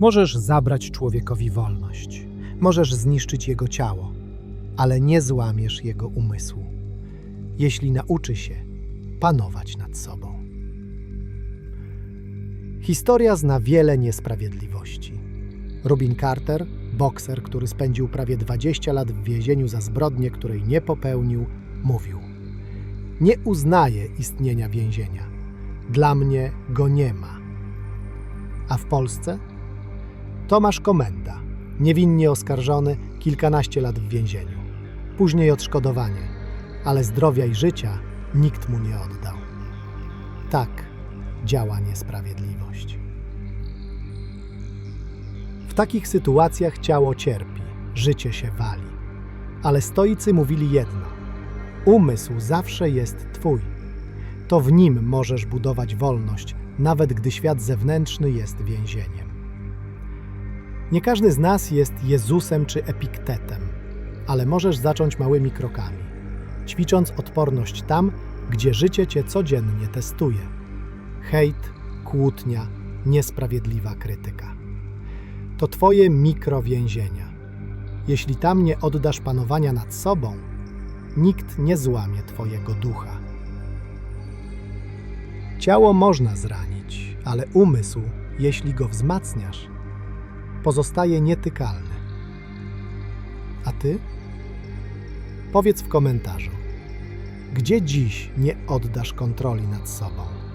Możesz zabrać człowiekowi wolność, możesz zniszczyć jego ciało, ale nie złamiesz jego umysłu, jeśli nauczy się panować nad sobą. Historia zna wiele niesprawiedliwości. Rubin Carter, bokser, który spędził prawie 20 lat w więzieniu za zbrodnię, której nie popełnił, mówił: Nie uznaję istnienia więzienia. Dla mnie go nie ma. A w Polsce? Tomasz Komenda, niewinnie oskarżony, kilkanaście lat w więzieniu. Później odszkodowanie, ale zdrowia i życia nikt mu nie oddał. Tak działa niesprawiedliwość. W takich sytuacjach ciało cierpi, życie się wali. Ale stoicy mówili jedno: umysł zawsze jest Twój. To w nim możesz budować wolność, nawet gdy świat zewnętrzny jest więzieniem. Nie każdy z nas jest Jezusem czy Epiktetem, ale możesz zacząć małymi krokami, ćwicząc odporność tam, gdzie życie cię codziennie testuje. Hejt, kłótnia, niesprawiedliwa krytyka. To twoje mikrowięzienia. Jeśli tam nie oddasz panowania nad sobą, nikt nie złamie twojego ducha. Ciało można zranić, ale umysł, jeśli go wzmacniasz, pozostaje nietykalny. A ty? Powiedz w komentarzu, gdzie dziś nie oddasz kontroli nad sobą?